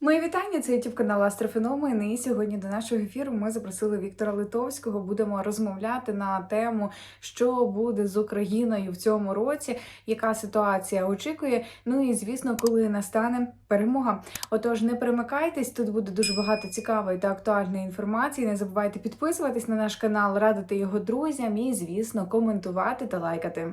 Мої вітання, це YouTube канал Астрофеномен. І сьогодні до нашого ефіру ми запросили Віктора Литовського. Будемо розмовляти на тему, що буде з Україною в цьому році, яка ситуація очікує. Ну і звісно, коли настане перемога. Отож, не перемикайтесь, тут буде дуже багато цікавої та актуальної інформації. Не забувайте підписуватись на наш канал, радити його друзям і, звісно, коментувати та лайкати.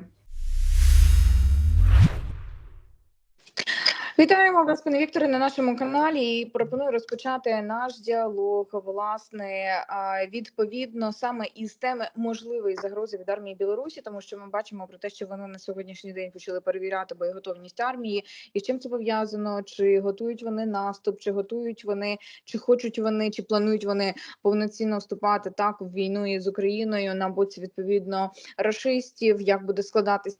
Вітаємо вас, пане Вікторе, на нашому каналі. І пропоную розпочати наш діалог власне відповідно саме із теми можливої загрози від армії Білорусі, тому що ми бачимо про те, що вони на сьогоднішній день почали перевіряти боєготовність армії, і з чим це пов'язано, чи готують вони наступ, чи готують вони, чи хочуть вони, чи планують вони повноцінно вступати так в війну із Україною на боці відповідно рашистів, як буде складатися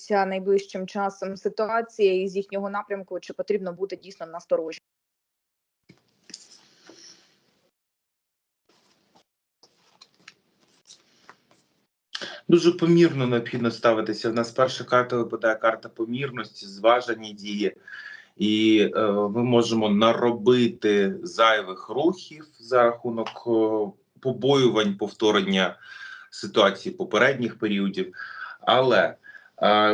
ся найближчим часом ситуація із їхнього напрямку, чи потрібно бути дійсно насторожі? Дуже помірно необхідно ставитися. В нас перша карта випадає карта помірності, зважені дії, і е, ми можемо наробити зайвих рухів за рахунок е, побоювань повторення ситуації попередніх періодів. Але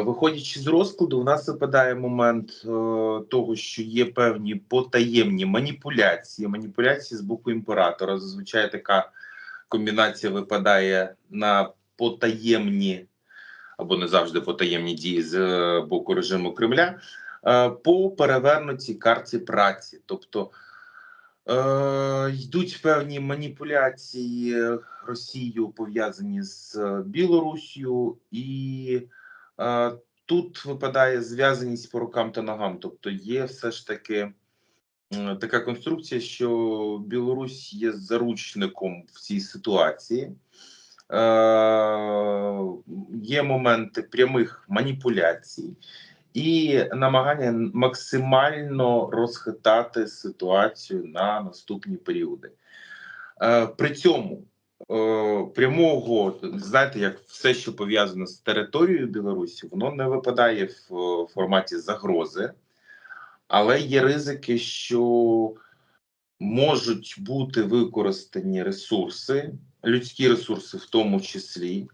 виходячи з розкладу, у нас випадає момент е, того, що є певні потаємні маніпуляції, маніпуляції з боку імператора. Зазвичай така комбінація випадає на потаємні або не завжди потаємні дії з е, боку режиму Кремля е, по перевернутій карті праці. Тобто е, йдуть певні маніпуляції Росією пов'язані з Білорусію, і е, тут випадає зв'язаність по рукам та ногам. Тобто є все ж таки. Така конструкція, що Білорусь є заручником в цій ситуації, Е, є моменти прямих маніпуляцій і намагання максимально розхитати ситуацію на наступні періоди. Е, При цьому е, прямого, знаєте, як все, що пов'язано з територією Білорусі, воно не випадає в е, форматі загрози, але є ризики, що можуть бути використані ресурси, людські ресурси, в тому числі.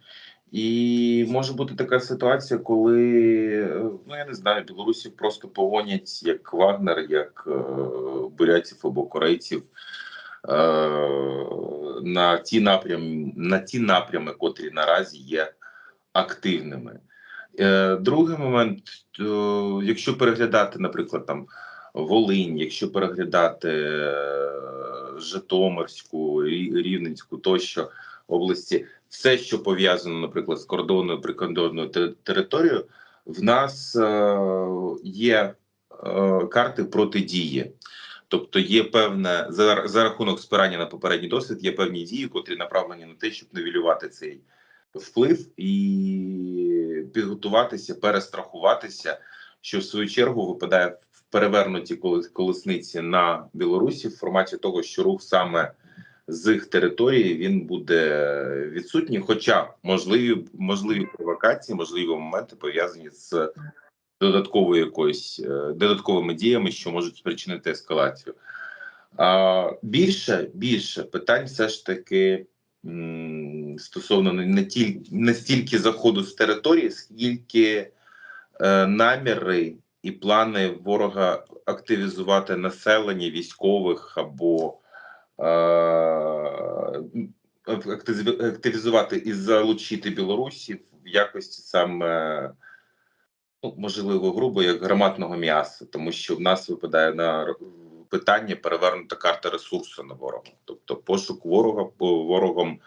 І може бути така ситуація, коли е, ну я не знаю, білорусів просто погонять як Вагнер, як е, бурятів або корейців е, на ті напрям, на ті напрями, котрі наразі є активними. Е, другий момент, е, якщо переглядати, наприклад, там Волинь, якщо переглядати е, Житомирську, Рівненську тощо області, все, що пов'язано, наприклад, з кордонною прикордонною територією, в нас е, є е, карти протидії. Тобто є певне за, за рахунок спирання на попередній досвід, є певні дії, котрі направлені на те, щоб нивелювати цей вплив і підготуватися, перестрахуватися, що в свою чергу випадає в перевернуті колес- колесниці на Білорусі в форматі того, що рух саме з їх території він буде відсутній, хоча можливі можливі провокації, можливі моменти пов'язані з додатковою якоюсь е, додатковими діями, що можуть спричинити ескалацію. А більше більше питань все ж таки стосовно не, тільки не стільки заходу з території, скільки е, наміри і плани ворога активізувати населення військових або е, активізувати і залучити білорусів в якості саме ну, можливо, грубо як громадного м'яса, тому що в нас випадає на питання перевернута карта ресурсу на ворога, тобто пошук ворога ворогом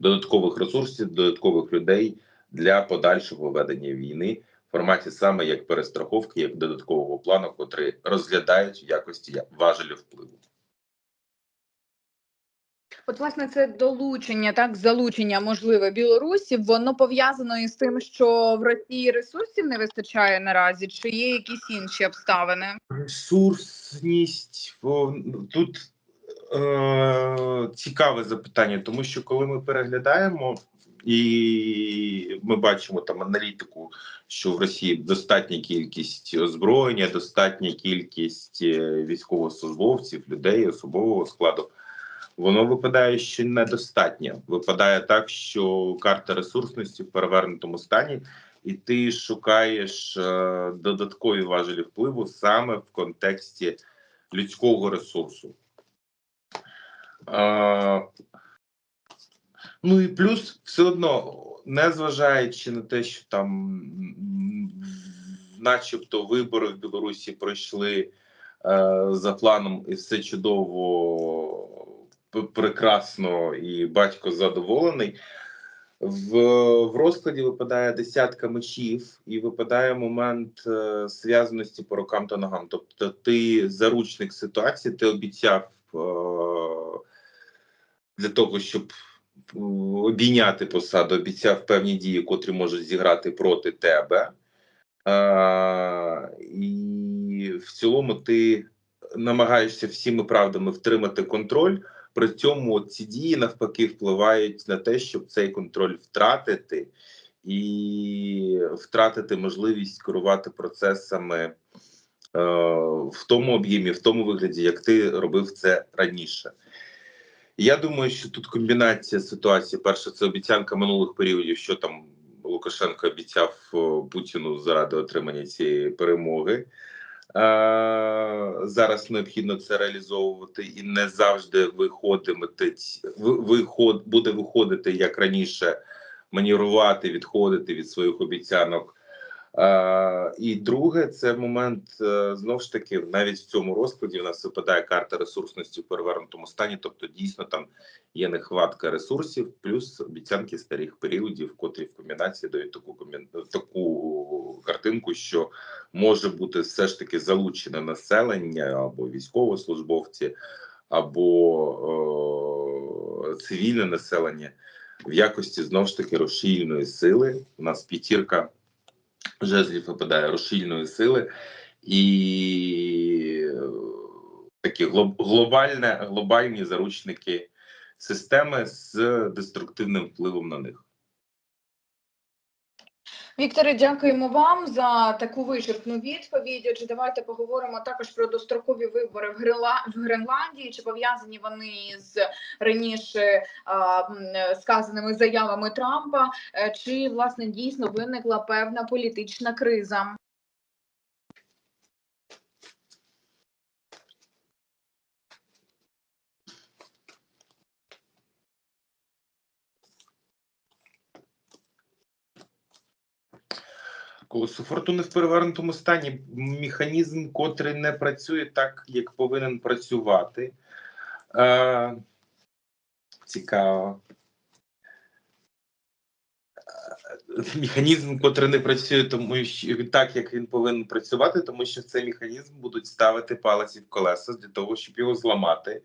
додаткових ресурсів, додаткових людей для подальшого ведення війни в форматі саме як перестраховки, як додаткового плану, котрий розглядають в якості важелів впливу. От, власне, це долучення, так залучення можливе Білорусі, воно пов'язано із тим, що в Росії ресурсів не вистачає наразі, чи є якісь інші обставини? Ресурсність о, тут е, цікаве запитання, тому що коли ми переглядаємо і ми бачимо там аналітику, що в Росії достатня кількість озброєння, достатня кількість е, військовослужбовців, людей, особового складу. Воно випадає, що недостатньо. Випадає так, що карта ресурсності в перевернутому стані, і ти шукаєш е, додаткові важелі впливу саме в контексті людського ресурсу. Е, ну і плюс все одно, незважаючи на те, що там, начебто, вибори в Білорусі пройшли е, за планом, і все чудово, прекрасно, і батько задоволений. В, в розкладі випадає десятка мечів, і випадає момент е, зв'язаності по рукам та ногам. Тобто, ти заручник ситуації, ти обіцяв е, для того, щоб е, обійняти посаду, обіцяв певні дії, котрі можуть зіграти проти тебе. Е, і в цілому ти намагаєшся всіми правдами втримати контроль. При цьому ці дії навпаки впливають на те, щоб цей контроль втратити і втратити можливість керувати процесами е, в тому об'ємі, в тому вигляді, як ти робив це раніше. Я думаю, що тут комбінація ситуацій. Перше, це обіцянка минулих періодів, що там Лукашенко обіцяв Путіну заради отримання цієї перемоги. Е, зараз необхідно це реалізовувати і не завжди виходитиме ви- виход буде виходити як раніше, манірувати, відходити від своїх обіцянок. Е, і друге, це момент е, знову ж таки, навіть в цьому розкладі в нас випадає карта ресурсності в перевернутому стані. Тобто, дійсно там є нехватка ресурсів, плюс обіцянки старих періодів, котрі в комбінації дають таку таку картинку, що може бути все ж таки залучене населення або військовослужбовці, або е, цивільне населення в якості знову ж таки розширеної сили. У нас п'ятірка жезлів випадає розширеної сили і е, такі глоб- глобальне, глобальні заручники системи з деструктивним впливом на них. Вікторе, дякуємо вам за таку вичерпну відповідь. Отже, давайте поговоримо також про дострокові вибори в Грила в Гренландії. Чи пов'язані вони з раніше а, сказаними заявами Трампа, Е, чи власне дійсно виникла певна політична криза? Колесо фортуни в перевернутому стані механізм, котрий не працює так, як повинен працювати. Е, цікаво. Е, Механізм, котрий не працює, тому що так, як він повинен працювати, тому що цей механізм будуть ставити палиці в колеса для того, щоб його зламати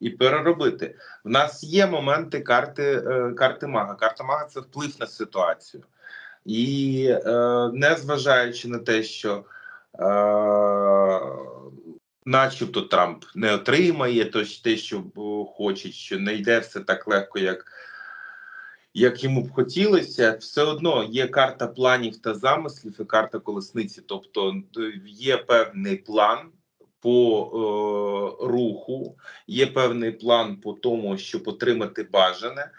і переробити. В нас є моменти карти, е, карти мага. Карта мага це вплив на ситуацію. І е, незважаючи на те, що е, начебто Трамп не отримає то, те, що хоче, що не йде все так легко, як, як йому б хотілося, все одно є карта планів та замислів і карта колесниці. Тобто е, є певний план по е, руху, є певний план по тому, щоб отримати бажане.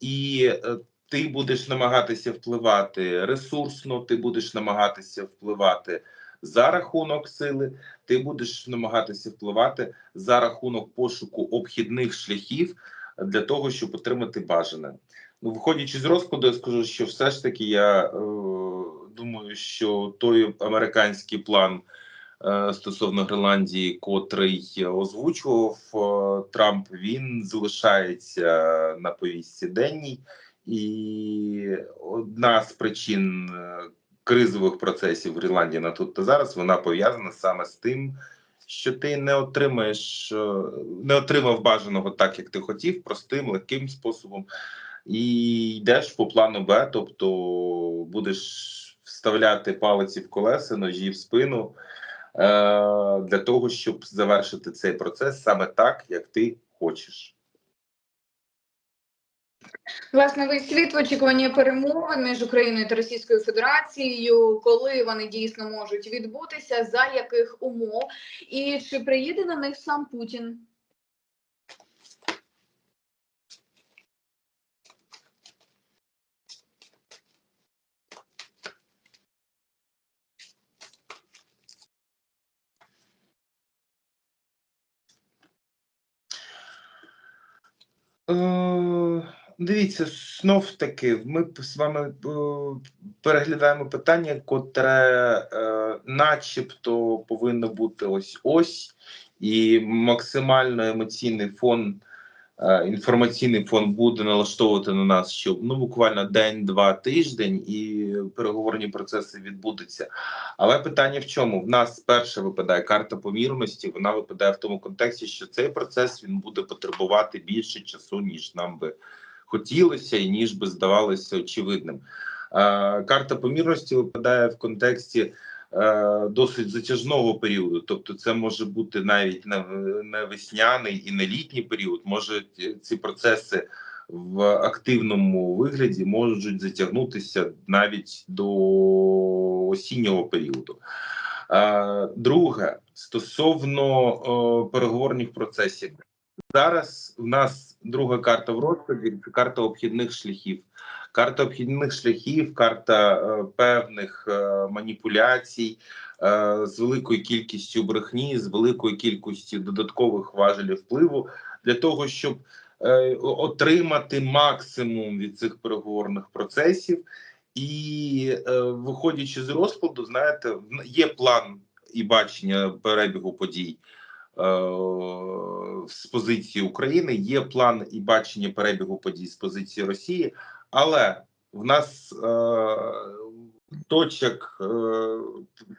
І е, ти будеш намагатися впливати ресурсно, ти будеш намагатися впливати за рахунок сили, ти будеш намагатися впливати за рахунок пошуку обхідних шляхів для того, щоб отримати бажане. Ну, виходячи з розкладу, я скажу, що все ж таки я е, думаю, що той американський план е, стосовно Гренландії, котрий озвучував е, Трамп, він залишається на повістці денній. І одна з причин е, кризових процесів в Гренландії на тут та зараз вона пов'язана саме з тим, що ти не отримаєш, е, не отримав бажаного так, як ти хотів, простим, легким способом, і йдеш по плану Б, тобто будеш вставляти палиці в колеса, ножі в спину е, для того, щоб завершити цей процес саме так, як ти хочеш. Власне, весь світ в очікуванні перемовин між Україною та Російською Федерацією, коли вони дійсно можуть відбутися, за яких умов, і чи приїде на них сам Путін? Е, Дивіться, знов таки, ми з вами е, переглядаємо питання, котре е, начебто повинно бути ось ось, і максимально емоційний фон, е, інформаційний фон буде налаштовувати на нас, щоб ну буквально день-два тиждень, і переговорні процеси відбудуться. Але питання в чому? В нас перше випадає карта помірності. Вона випадає в тому контексті, що цей процес він буде потребувати більше часу, ніж нам би хотілося, і ніж би здавалося очевидним. Карта помірності випадає в контексті е, досить затяжного періоду. Тобто, це може бути навіть не весняний і не літній період. Може ці процеси в активному вигляді можуть затягнутися навіть до осіннього періоду. Е, Друге, стосовно е, переговорних процесів, зараз в нас друга карта в розкладі це карта обхідних шляхів. Карта обхідних шляхів, карта е, певних е, маніпуляцій е, з великою кількістю брехні, з великою кількістю додаткових важелів впливу для того, щоб е, отримати максимум від цих переговорних процесів. І е, виходячи з розкладу, знаєте, є план і бачення перебігу подій з позиції України, є план і бачення перебігу подій з позиції Росії, але в нас е, точок е,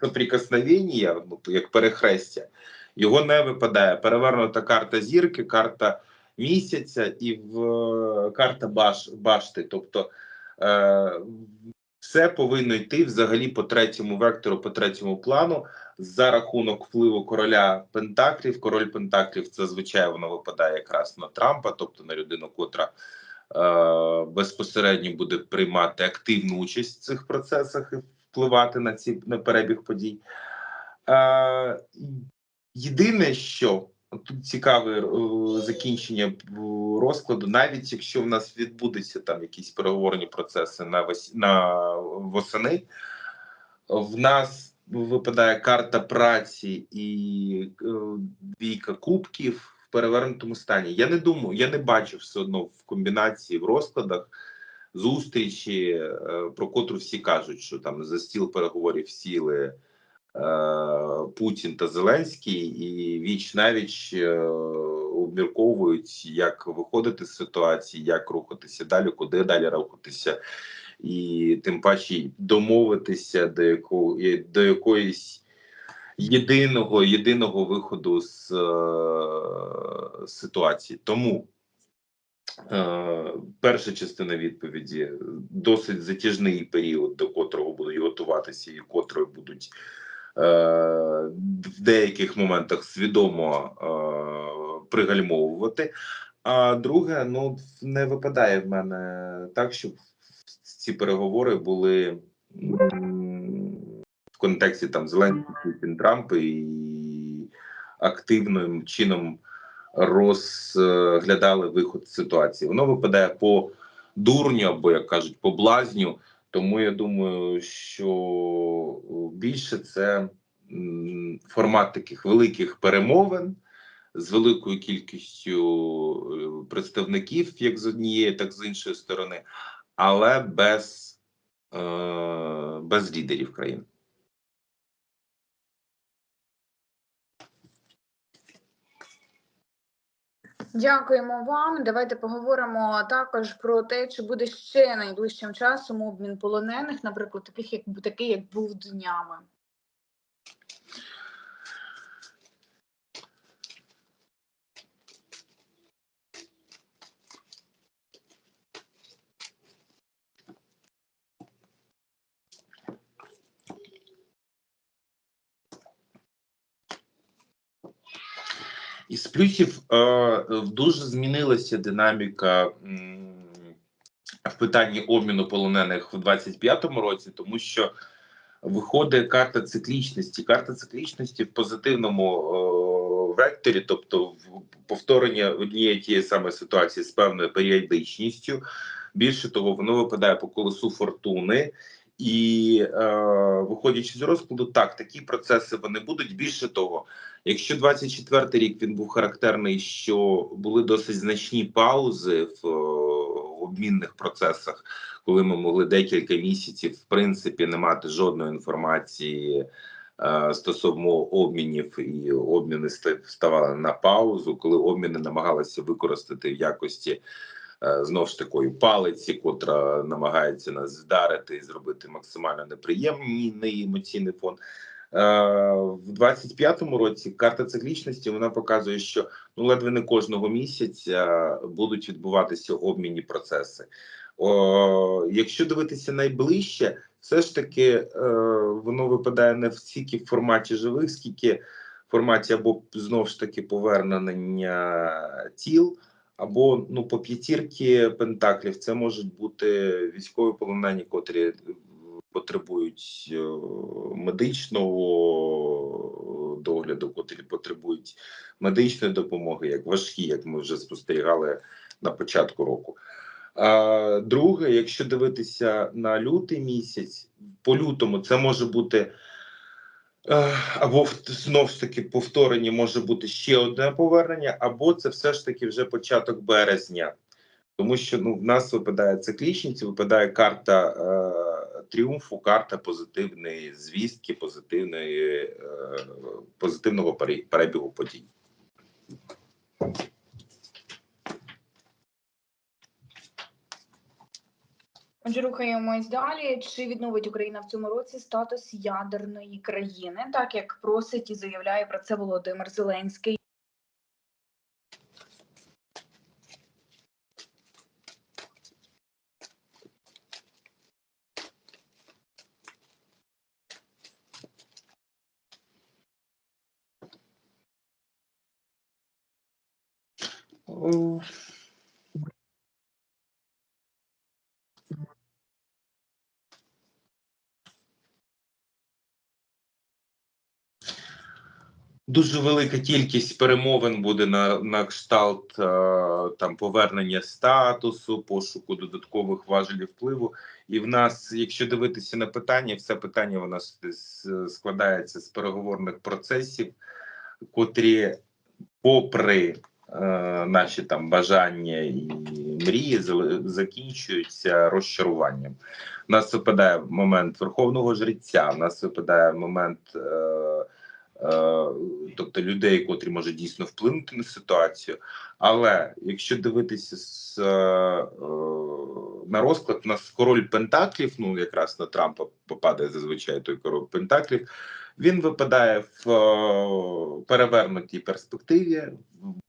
соприкосновення, ну, як перехрестя, його не випадає. Перевернута карта зірки, карта місяця і в е, карта баш, башти. Тобто е, все повинно йти взагалі по третьому вектору, по третьому плану за рахунок впливу короля Пентаклів. Король Пентаклів це звичайно воно випадає якраз на Трампа, тобто на людину, котра е, безпосередньо буде приймати активну участь в цих процесах і впливати на ці на перебіг подій. Е, єдине, що тут цікаве е, закінчення розкладу, навіть якщо в нас відбудуться там якісь переговорні процеси на вес... на восени, в нас випадає карта праці і е, двійка кубків в перевернутому стані. Я не думаю, я не бачу все одно в комбінації в розкладах зустрічі, е, про котру всі кажуть, що там за стіл переговорів сіли Путін та Зеленський, і віч навіч е, обмірковують, як виходити з ситуації, як рухатися далі, куди далі рухатися, і тим паче домовитися до якого до якоїсь єдиного єдиного виходу з е, ситуації. Тому е, перша частина відповіді досить затяжний період, до котрого будуть готуватися, і котрий будуть е, в деяких моментах свідомо е, пригальмовувати. А друге, ну не випадає в мене так, щоб ці переговори були в контексті там Зеленський Путін Трамп і активним чином розглядали виход з ситуації. Воно випадає по дурню, або як кажуть, по блазню. Тому я думаю, що більше це формат таких великих перемовин з великою кількістю е, представників, як з однієї, так з іншої сторони, але без, е, без лідерів країн. Дякуємо вам. Давайте поговоримо також про те, чи буде ще найближчим часом обмін полонених, наприклад, таких як такий, як був днями. Із плюсів е, дуже змінилася динаміка м, питанні обміну полонених в 25-му році, тому що виходить карта циклічності. Карта циклічності в позитивному о, векторі, тобто в повторення однієї тієї самої ситуації з певною періодичністю. Більше того, воно випадає по колесу фортуни. І е, виходячи з розкладу, так такі процеси вони будуть. Більше того, якщо 24-й рік він був характерний, що були досить значні паузи в е, обмінних процесах, коли ми могли декілька місяців в принципі не мати жодної інформації е, стосовно обмінів, і обміни ста- ставали на паузу, коли обміни намагалися використати в якості знов ж такої палиці, котра намагається нас вдарити і зробити максимально неприємний емоційний фон. Е, В 25-му році карта циклічності вона показує, що ну ледве не кожного місяця будуть відбуватися обмінні процеси. О, якщо дивитися найближче, все ж таки е, воно випадає не в стільки в форматі живих, скільки в форматі або знов ж таки повернення тіл, або ну по п'ятірки пентаклів це можуть бути військові полонені, котрі е, потребують е, медичного догляду, котрі потребують медичної допомоги, як важкі, як ми вже спостерігали на початку року. А, друге, якщо дивитися на лютий місяць, по лютому це може бути або в- знов ж таки повторення може бути ще одне повернення, або це все ж таки вже початок березня. Тому що ну, в нас випадає циклічність, випадає карта е, тріумфу, карта позитивної звістки, позитивної, е, позитивного перебігу подій. Отже, рухаємось далі. Чи відновить Україна в цьому році статус ядерної країни, так як просить і заявляє про це Володимир Зеленський? О, Дуже велика кількість перемовин буде на, на кшталт е, там повернення статусу, пошуку додаткових важелів впливу. І в нас, якщо дивитися на питання, все питання воно складається з переговорних процесів, котрі, попри е, наші там бажання і мрії, закінчуються розчаруванням. У нас випадає момент верховного жреця, у нас випадає момент. Е, тобто людей, котрі можуть дійсно вплинути на ситуацію. Але якщо дивитися з, е, е, на розклад, у нас король Пентаклів, ну якраз на Трампа попадає зазвичай той король Пентаклів. Він випадає в е, перевернутій перспективі.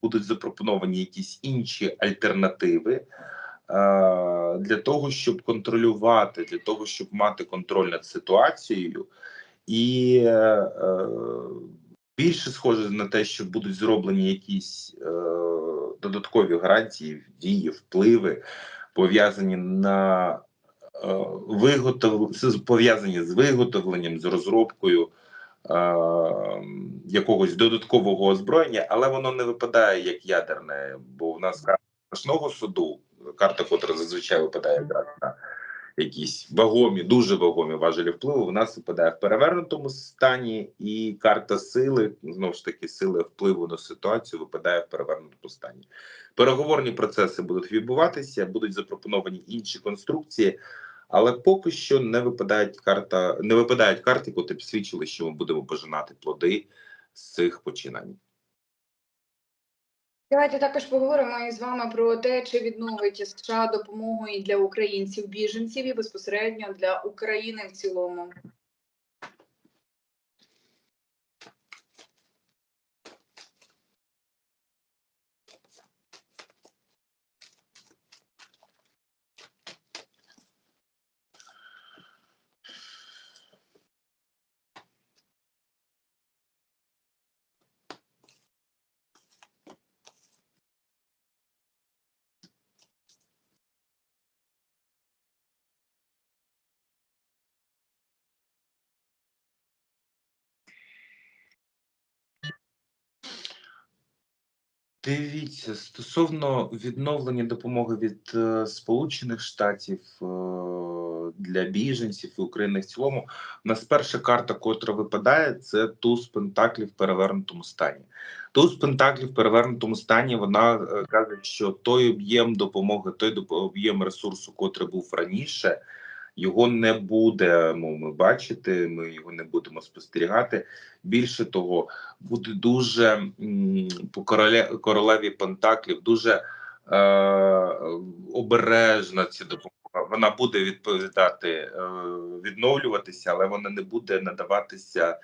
Будуть запропоновані якісь інші альтернативи. е, Для того щоб контролювати, для того щоб мати контроль над ситуацією, і е, е, більше схоже на те, що будуть зроблені якісь е, додаткові гарантії, дії, впливи, пов'язані на е, виготов... пов'язані з виготовленням, з розробкою е, якогось додаткового озброєння, але воно не випадає як ядерне, бо в нас карта страшного суду, карта, котра зазвичай випадає якраз на якісь вагомі, дуже вагомі важелі впливу. В нас випадає в перевернутому стані, і карта сили знову ж таки сили впливу на ситуацію випадає в перевернутому стані. Переговорні процеси будуть відбуватися, будуть запропоновані інші конструкції. Але поки що не випадають карта, не випадають карти, котрі б свідчили, що ми будемо пожинати плоди з цих починань. Давайте також поговоримо із вами про те, чи відновить США допомогу і для українців біженців і безпосередньо для України в цілому. Дивіться, стосовно відновлення допомоги від е, Сполучених Штатів е, для біженців і України в цілому, у нас перша карта, котра випадає, це туз пентаклів в перевернутому стані. Туз пентаклів в перевернутому стані вона е, каже, що той об'єм допомоги, той об'єм ресурсу, котрий був раніше, його не буде. Ну, ми бачити, ми його не будемо спостерігати. Більше того, буде дуже по короле, королеві Пентаклів дуже е, обережна ця допомога. Вона буде відповідати, е, відновлюватися, але вона не буде надаватися е,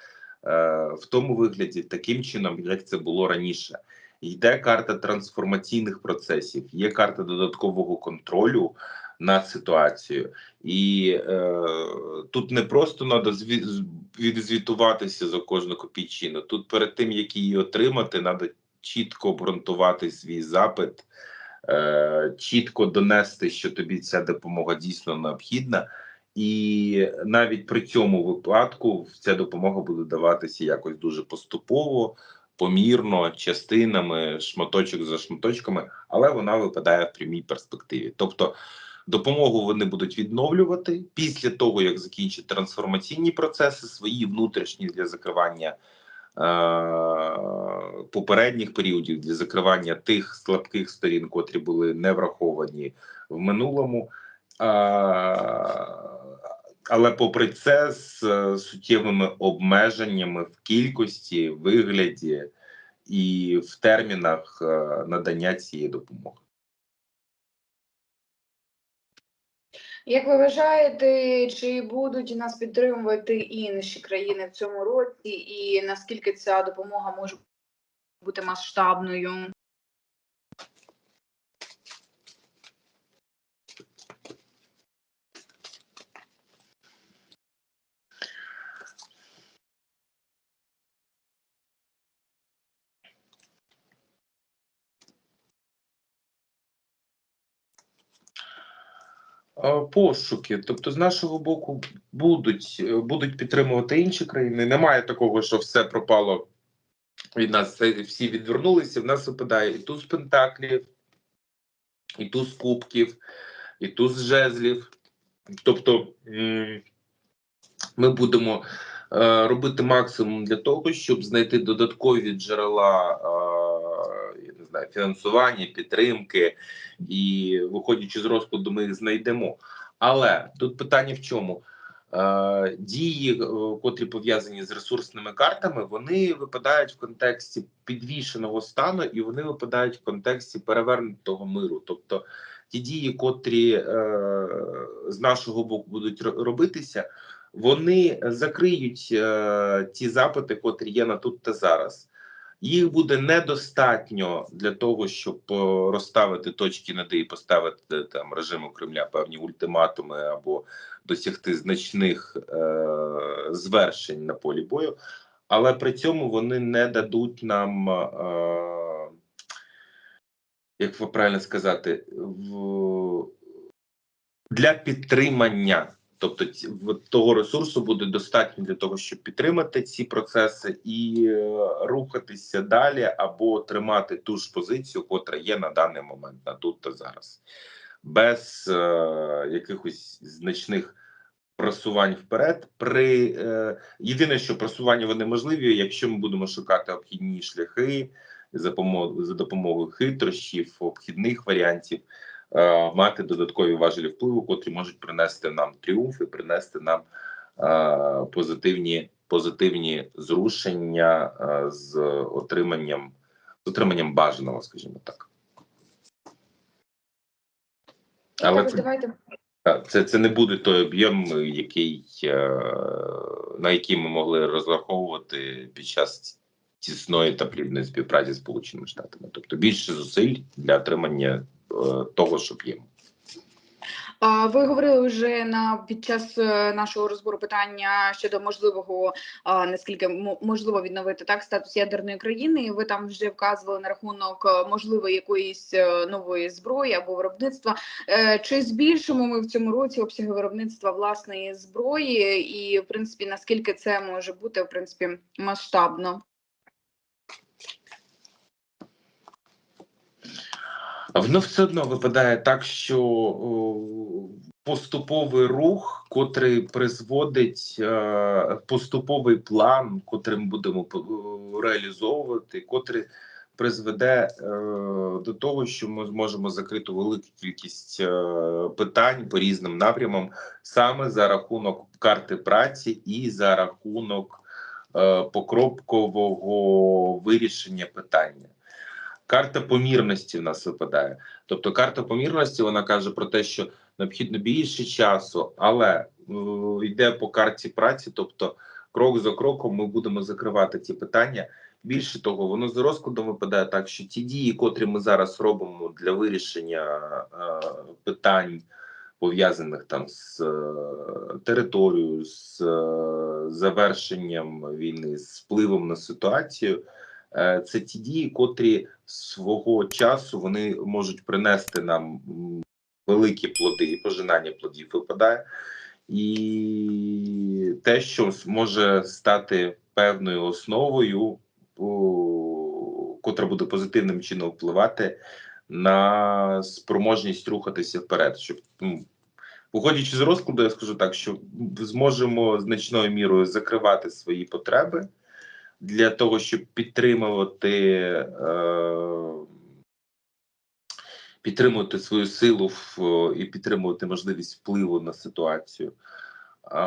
в тому вигляді, таким чином, як це було раніше. Йде карта трансформаційних процесів, є карта додаткового контролю над ситуацією, і е, тут не просто треба зві... відзвітуватися за кожну копійчину. Тут перед тим як її отримати, треба чітко обґрунтувати свій запит, е, чітко донести, що тобі ця допомога дійсно необхідна. І навіть при цьому випадку ця допомога буде даватися якось дуже поступово, помірно, частинами, шматочок за шматочками, але вона випадає в прямій перспективі. Тобто допомогу вони будуть відновлювати після того, як закінчать трансформаційні процеси свої внутрішні для закривання е- попередніх періодів, для закривання тих слабких сторін, котрі були не враховані в минулому. А, але попри це, з е, суттєвими обмеженнями в кількості, вигляді і в термінах е, надання цієї допомоги. Як ви вважаєте, чи будуть нас підтримувати інші країни в цьому році, і наскільки ця допомога може бути масштабною? Пошуки, тобто з нашого боку будуть, е, будуть підтримувати інші країни. Немає такого, що все пропало від нас, всі відвернулися. В нас випадає і туз пентаклів, і туз кубків, і туз жезлів. Тобто ми будемо е, робити максимум для того, щоб знайти додаткові джерела е, знаю, фінансування, підтримки, і виходячи з розкладу, ми їх знайдемо. Але тут питання в чому? Е, дії, е, котрі пов'язані з ресурсними картами, вони випадають в контексті підвішеного стану, і вони випадають в контексті перевернутого миру. Тобто ті дії, котрі е, з нашого боку будуть робитися, вони закриють е, ті запити, котрі є на тут та зараз. Їх буде недостатньо для того, щоб е, розставити точки над «і» поставити там режиму Кремля певні ультиматуми або досягти значних е, звершень на полі бою, але при цьому вони не дадуть нам, е, як ви правильно сказати, в, для підтримання. Тобто того ресурсу буде достатньо для того, щоб підтримати ці процеси і е, рухатися далі, або тримати ту ж позицію, котра є на даний момент, на тут та зараз, без е, якихось значних просувань вперед. При е, єдине, що просування вони можливі, якщо ми будемо шукати обхідні шляхи за допомогою хитрощів, обхідних варіантів мати додаткові важелі впливу, котрі можуть принести нам тріумф і принести нам е, позитивні, позитивні зрушення е, з отриманням з отриманням бажаного, скажімо так. Але це, давайте це, це не буде той об'єм, який е, на який ми могли розраховувати під час тісної та плідної співпраці з Сполученими Штатами, тобто більше зусиль для отримання е, того, що п'ємо. Ви говорили вже на під час е, нашого розбору питання щодо можливого наскільки можливо відновити так статус ядерної країни. Ви там вже вказували на рахунок е, можливої якоїсь е, нової зброї або виробництва. Е, Чи збільшимо ми в цьому році обсяги виробництва власної зброї, і в принципі наскільки це може бути в принципі масштабно? Воно все одно випадає так, що поступовий рух, котрий призводить е, поступовий план, котрий ми будемо е, реалізовувати, котрий призведе е, до того, що ми зможемо закрити велику кількість питань по різним напрямам, саме за рахунок карти праці і за рахунок покропкового вирішення питання. Карта помірності в нас випадає. Тобто, карта помірності вона каже про те, що необхідно більше часу, але е, йде по карті праці, тобто крок за кроком ми будемо закривати ті питання. Більше того, воно за розкладом випадає так, що ті дії, котрі ми зараз робимо для вирішення е, питань, пов'язаних там з е, територією, з е, завершенням війни, з впливом на ситуацію, це ті дії, котрі свого часу вони можуть принести нам великі плоди, і пожинання плодів випадає, і те, що може стати певною основою, котра буде позитивним чином впливати на спроможність рухатися вперед. Щоб ну, виходячи з розкладу, я скажу так, що зможемо значною мірою закривати свої потреби для того, щоб підтримувати. Е, підтримувати свою силу в, і підтримувати можливість впливу на ситуацію. А,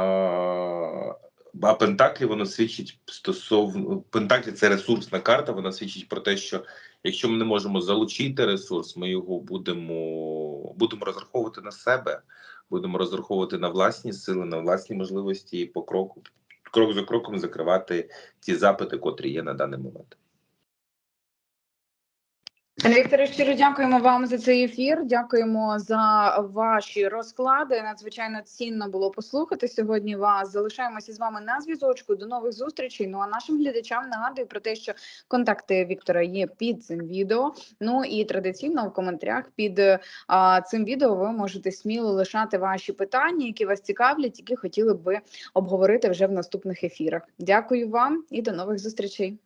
а Пентаклі воно свідчить стосовно Пентаклі це ресурсна карта. Вона свідчить про те, що якщо ми не можемо залучити ресурс, ми його будемо будемо розраховувати на себе, будемо розраховувати на власні сили, на власні можливості і по кроку, крок за кроком закривати ті запити, котрі є на даний момент. Вікторе, щиро дякуємо вам за цей ефір. Дякуємо за ваші розклади. Надзвичайно цінно було послухати сьогодні вас. Залишаємося з вами на зв'язочку. До нових зустрічей. Ну а нашим глядачам нагадую про те, що контакти Віктора є під цим відео. Ну і традиційно в коментарях під а, цим відео ви можете сміло лишати ваші питання, які вас цікавлять, які хотіли б ви обговорити вже в наступних ефірах. Дякую вам і до нових зустрічей.